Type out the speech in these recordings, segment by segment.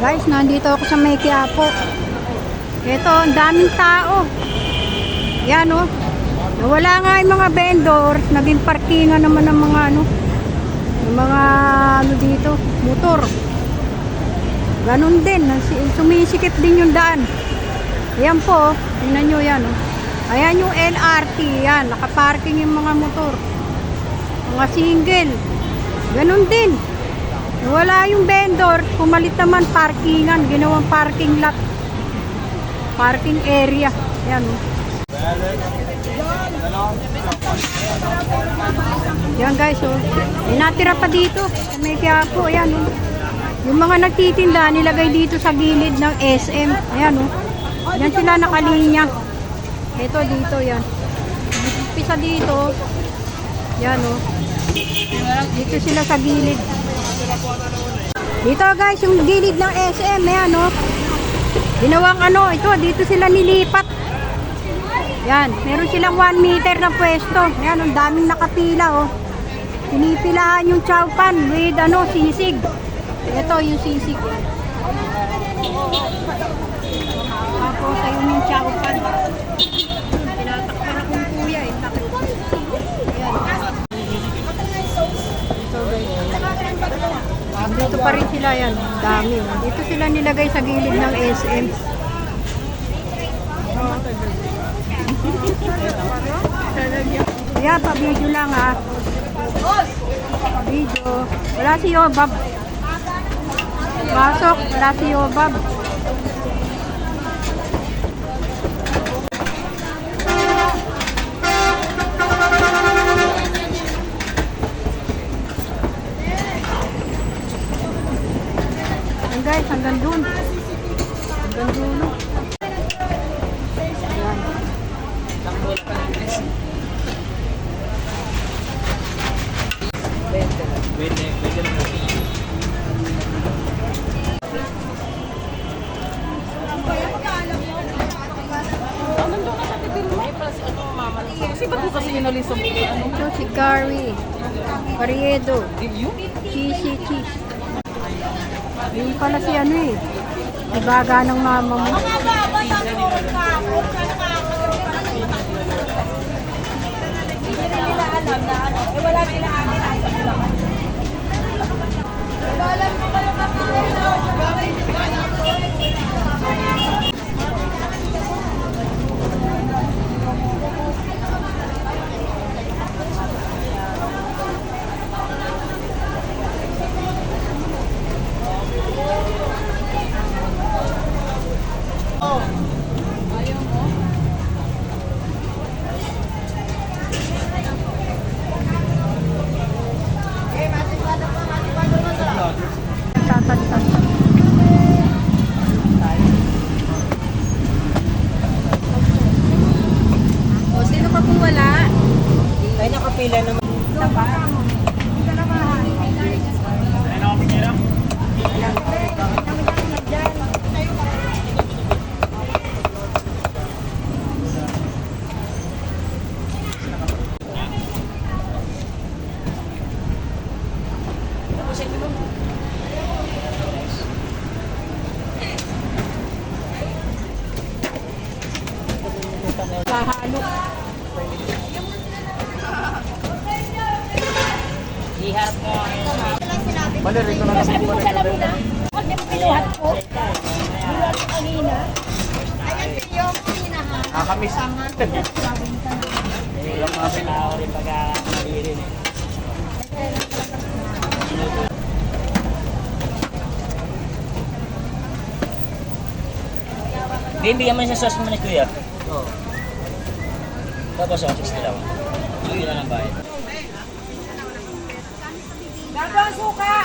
Guys, nandito ako sa May Quiapo. Ito, ang daming tao. Yan oh. Nawala nga yung mga vendors, naging parkingan naman ng mga ano, ng mga ano dito, motor. Ganon din, sumisikip din yung daan. Ayan po, oh. tingnan nyo yan oh. Ayan yung LRT, yan, nakaparking yung mga motor. Mga single. Ganon din. Wala yung vendor, pumalit naman parkingan, ginawang parking lot. Parking area. Yan. Yan guys, oh. May natira pa dito. May Quiapo, ayan oh. Yung mga nagtitinda, nilagay dito sa gilid ng SM. Ayan oh. Yan sila nakalinya. Ito dito, yan. Pisa dito. Yan oh. Dito sila sa gilid. Dito guys, yung gilid ng SM, ayan oh. Ginawang ano, ito, dito sila nilipat. Yan, meron silang 1 meter na pwesto. Yan, ang daming nakapila oh. Pinipilahan yung chowpan with ano, sisig. Ito yung sisig. Tapos ayun yung chowpan. Tinatakpan akong kuya eh. Takot. Ayan. So guys. Dito pa rin sila yan. Dami. oh. Dito sila nilagay sa gilid ng SM. Yeah, pa-video lang ha. Video. Wala si Yobab. Pasok. Wala si Yobab. Ayan guys, hanggang dun. Hanggang dulo. Ayan. Kasi ba't mo kasi inalis ang mga ano? Ito si Gary. Pariedo. Review? Cheesy cheese. Yun pala si ano eh. Ibaga ng mama mo. Tatagtag. O, sino pa po wala? Ay, nakapila naman. Kahalo. Iharap mo. Sabi mo sa lamuna, huwag niyo pinuhat po. Buwan ko kanina. Ayan yung pinahan. Nakakamiss. Ilang mga pinakaw rin pagka nalirin eh. Hindi, bigyan mo sa sauce mo ni Kuya. Oo. Tapos, oh, 60 lang. Yun lang ang bayad. Gago ang suka!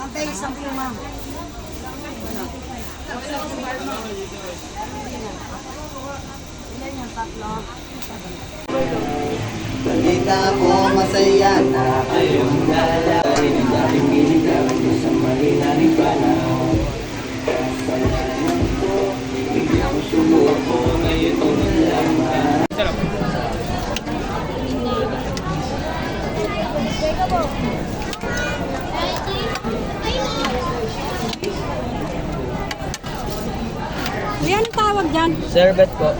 Antay isang puma. Balita ko masaya na kayong dalawa Dahil pinigang ko sa malinari panahon Sa lahat ko, biglang sumuko Ngayon Sherbet po.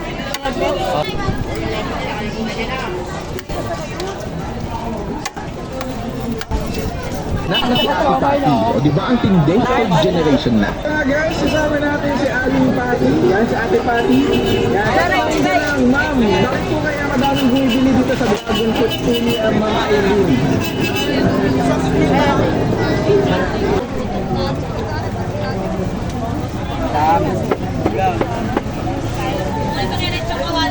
O di ba ang tindi sa generation na? Ah, guys, kasama natin si Aling Pati. Yan, si Ate Pati. Yan, tanong ko lang, ma'am, bakit po kaya madaming bumibili dito sa Dragon Fruit Pili ang mga Aileen?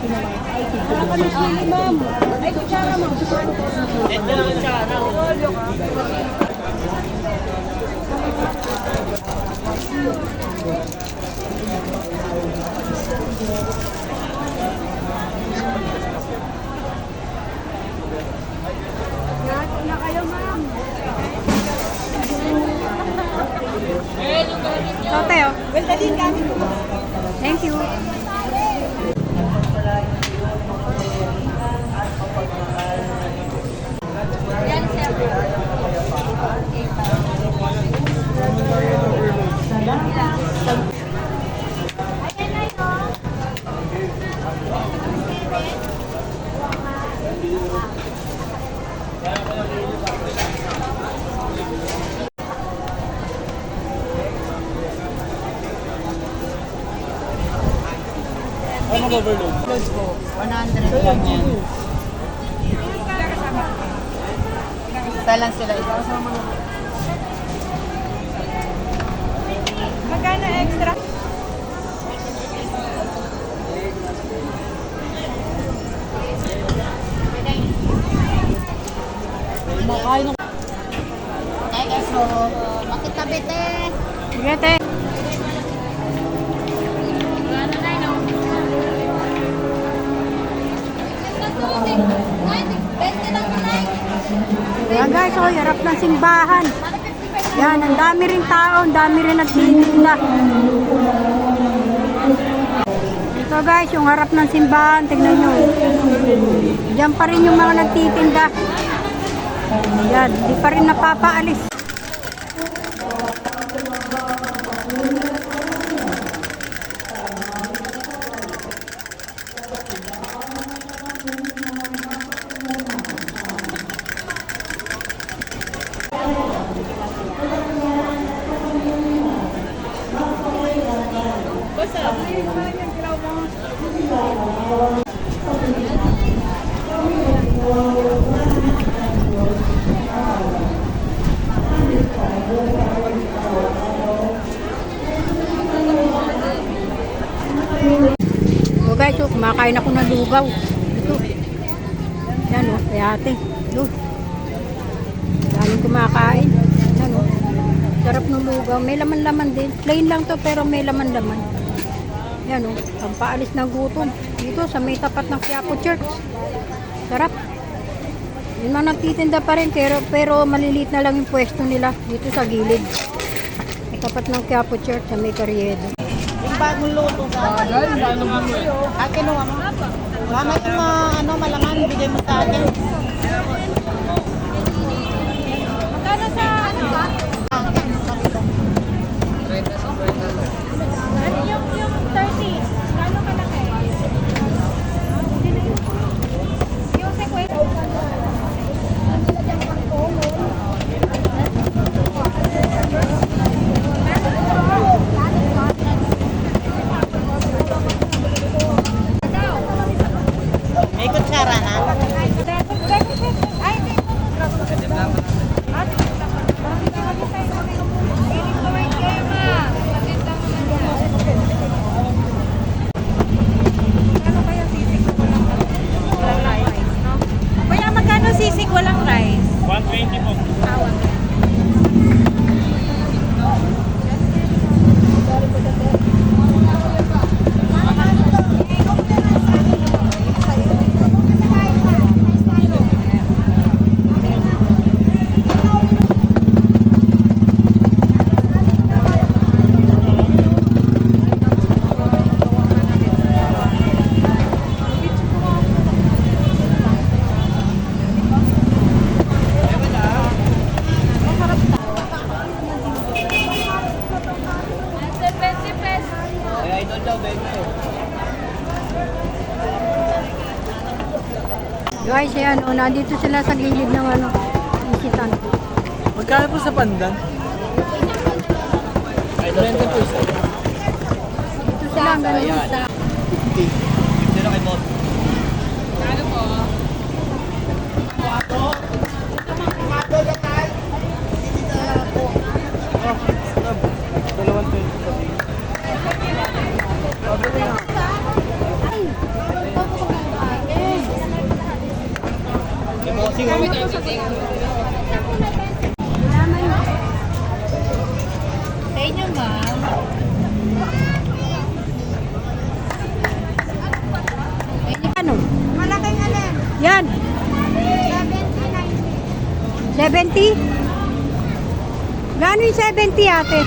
Ito lang siya, ano? Tote, oh. Thank you. Ano mag-overload? Isa lang sila. Magkano extra? Teka, so, makitabit eh. Sige, te. Yan simbahan. Yan, ang dami rin tao, ang dami rin nagtitinda. Ito guys, yung harap ng simbahan, tignan nyo. Diyan pa rin yung mga nagtitinda. Yan, di pa rin napapaalis. So guys, oh, kumakain ako ng lugaw. Ito. Yan o, oh, ate. Doon. Daming kumakain. Yan o. Sarap ng lugaw. May laman-laman din. Plain lang to pero may laman-laman. Yan o. Pampaalis ng gutom. Dito sa may tapat ng Quiapo Church. Sarap. Yung mga nagtitinda pa rin pero, pero maliliit na lang yung pwesto nila dito sa gilid. Sa tapat ng Quiapo Church sa may Carriedo. Yung bagong luto ka. Ah, kinuha mo? Mama, yung mga ano, malaman, bigay mo sa akin. Magkano sa ano ba? Ano yung, yung 30? Kano kalaki? Yung 50. May kutsara na? Ay, hindi. Kuya, magkano sisig walang rice? 120 po. Guys, yan o, nandito sila sa gilid ng ano, isitan. Magkano po sa pandan? Ay, doon po. Ito sila ang ganun sa... Dito na kay Bob. Dalawang 20 pa din. Pabili nga. Kay Bossing, oh. Sa inyo, ma'am. Ano? Malaking alin. Yan, 70, 70? Gano'n yung 70 ate?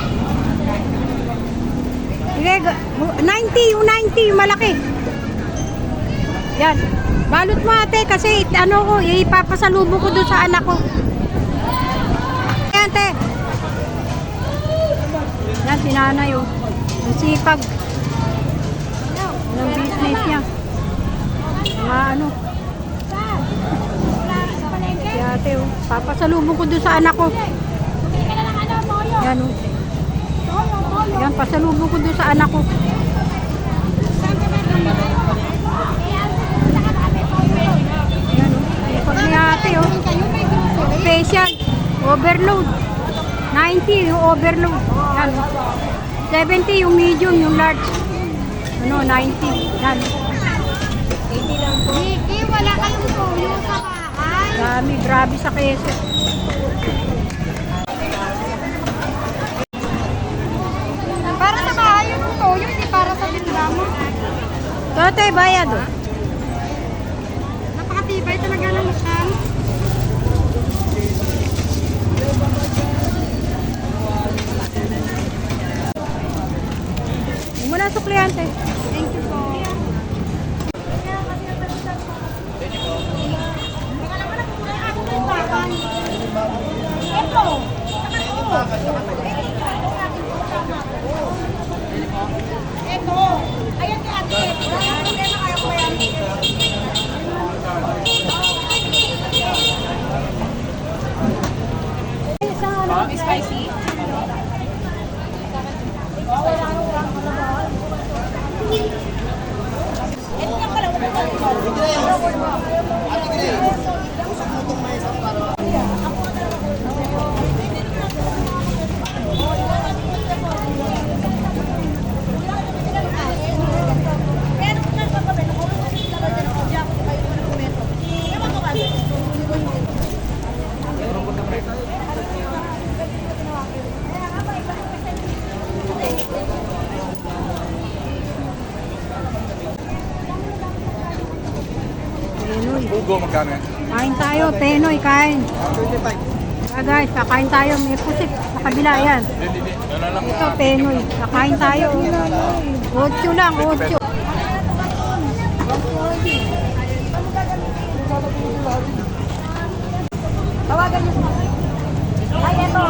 Sige, ga- 90, yung 90, yung malaki. Yan. Balot mo ate kasi ano ko, ipapasalubong ko doon sa anak ko. Yan ate. Yan, si nanay oh. Sipag. Ang business niya. Mga ano. Si ate oh. Papasalubong ko doon sa anak ko. Yan oh. Yan, pasalubong ko doon sa anak ko. Yan. Pag ni ate oh. Special. Overload. 90 yung overload. Yan. 70 yung medium, yung large. Ano, 90. Yan. Vicky, wala kayong tuyo sa bahay. Dami, grabe sa keso. Para sa bahay yung tuyo, hindi para sa tinda mo. Tote, bayad oh. Talaga ng masyal. Yung muna sukliyante. Thank you po. Ito. Ito. Ayan Bugo, magkano yan? Kain tayo, Tenoy, kain. Ah guys, kakain tayo. May pusit sa kabila yan. Hindi, hindi. Wala lang. Ito, Tenoy. Kakain tayo. Ocho lang, ocho. Tawagan niyo sa Ay, ito.